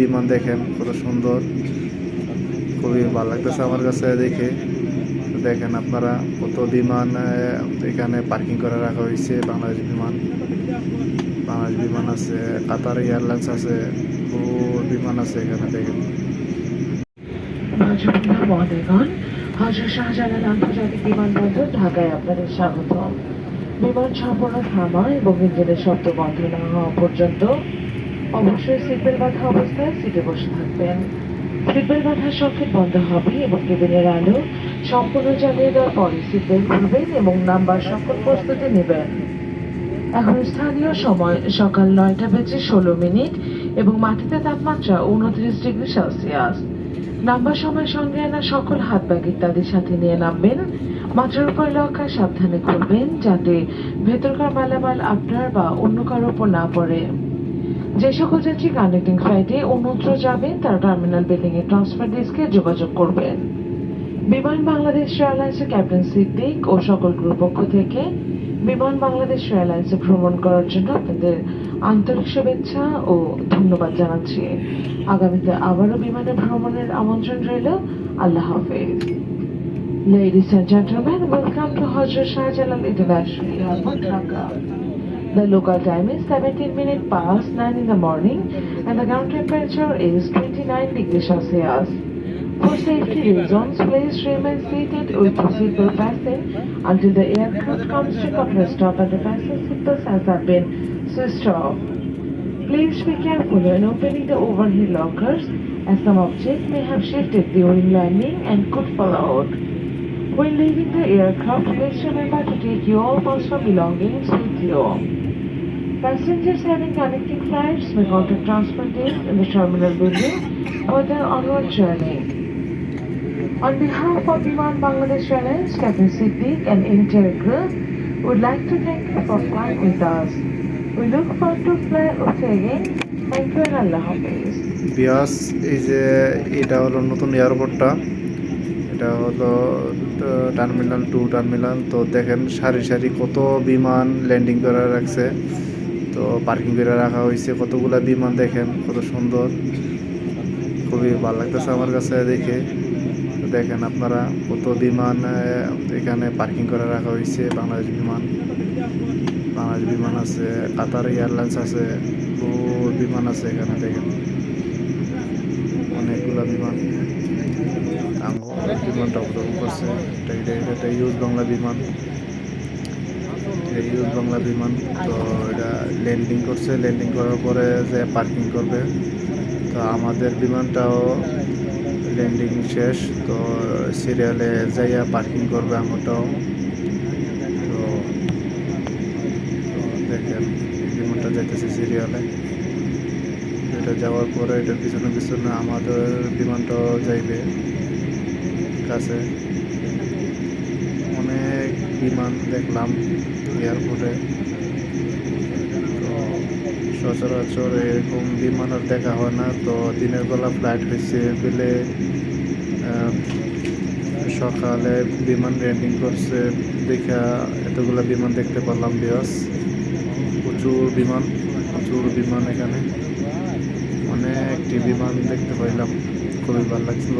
বিমান দেখেন, কত সুন্দর। খুবই ভালো লাগতেছে আমার কাছে দেখে। দেখেন আপনারা কত বিমান এখানে পার্কিং করে রাখা হয়েছে বাংলাদেশ বিমান। বাংলাদেশ বিমান আছে কাতার এয়ারলাইন্স আছে বহু বিমান আছে এখানে, দেখেন। শাহজালাল আন্তর্জাতিক বিমানবন্দর ঢাকায় আপনাদের স্বাগত বিমান সম্পূর্ণ থামা এবং ইঞ্জিনের শব্দ বন্ধ না হওয়া পর্যন্ত অবশ্যই সিটবেল বাঁধা অবস্থায় সিটে বসে থাকবেন। সিটবেল বাঁধার সংকেত বন্ধ হবে এবং কেবিনের আলো সম্পূর্ণ জ্বালিয়ে দেওয়ার পরে সিটবেল খুলবেন এবং নাম্বার সকল প্রস্তুতি নেবেন। এখন স্থানীয় সময় সকাল নয়টা বেজে ষোলো মিনিট এবং মাটিতে তাপমাত্রা উনত্রিশ ডিগ্রি সেলসিয়াস। নাম্বার সময় সঙ্গে আনা সকল হাত ব্যাগ ইত্যাদির সাথে নিয়ে নামবেন। মাত্রার উপর লক্ষ্য সাবধানে খুলবেন যাতে ভেতরকার মালামাল আপনার বা অন্য কারোর উপর না পড়ে। যে সকল যাত্রী কানেক্টিং ফ্লাইটে অন্যত্র যাবেন তারা টার্মিনাল বিল্ডিং এর ট্রান্সফার ডেস্কে যোগাযোগ করবেন। বিমান বাংলাদেশ এয়ারলাইন্সের ক্যাপ্টেন সিদ্দিক ও সকল গ্রুপ পক্ষ থেকে বিমান বাংলাদেশ এয়ারলাইন্সে ভ্রমণ করার জন্য আপনাদের আন্তরিক শুভেচ্ছা ও ধন্যবাদ জানাচ্ছি। আগামীতে আবারও বিমানে ভ্রমণের আমন্ত্রণ রইল। আল্লাহ হাফেজ। Ladies and gentlemen, welcome to Hajr Shahjalan International Airport, Dhaka. The local time is 17 minutes past 9 in the morning and the ground temperature is 29 degrees Celsius. For safety reasons, please remain seated with your seatbelt fastened until the aircraft comes to complete stop and the fasten seatbelt signs have been switched off. Please be careful when opening the overhead lockers as some objects may have shifted during landing and could fall out. When leaving the aircraft, please remember to take your personal belongings with you. Passengers having connecting flights may contact transport desk in the terminal building for their onward journey. On behalf of Biman Bangladesh Airlines, Captain Siddiq and entire crew would like to thank you for flying with us. We look forward to fly with you again. Thank you and Allah Hafiz. বিয়াস এই যে এটা হলো নতুন এয়ারপোর্টটা এটা হলো terminal two terminal তো দেখেন সারি সারি কত বিমান ল্যান্ডিং করে রাখছে। তো পার্কিং করে রাখা হয়েছে। কতগুলা বিমান দেখেন, কত সুন্দর। খুবই ভালো লাগতেছে আমার কাছে দেখে। দেখেন আপনারা কত বিমান এখানে পার্কিং করে রাখা হয়েছে বাংলাদেশ বিমান। বাংলাদেশ বিমান আছে কাতার এয়ারলাইন্স আছে বহু বিমান আছে এখানে দেখেন। অনেকগুলো বিমান। আঙ্গ বিমানটা অবতরণ করছে। এটা এটা এটা ইউজ বাংলা বিমান। এটা ইউজ বাংলা বিমান। তো এটা ল্যান্ডিং করছে। ল্যান্ডিং করার পরে যে পার্কিং করবে, তো আমাদের বিমানটাও ল্যান্ডিং শেষ। তো সিরিয়ালে যাইয়া পার্কিং করবে আমারটাও। তো তো দেখেন, বিমানটা যাইতেছে সিরিয়ালে এটা যাওয়ার পরে এটার পিছনে পিছনে আমাদের বিমানটাও যাইবে। কাছে। অনেক বিমান দেখলাম এয়ারপোর্টে। সচরাচর এরকম বিমান আর দেখা হয় না। তো দিনের বেলা ফ্লাইট হয়েছে বেলে সকালে বিমান ল্যান্ডিং করছে দেখা এতগুলা বিমান দেখতে পারলাম বিয়াস প্রচুর বিমান প্রচুর বিমান এখানে। অনেকটি বিমান দেখতে পাইলাম, খুবই ভালো লাগছিল।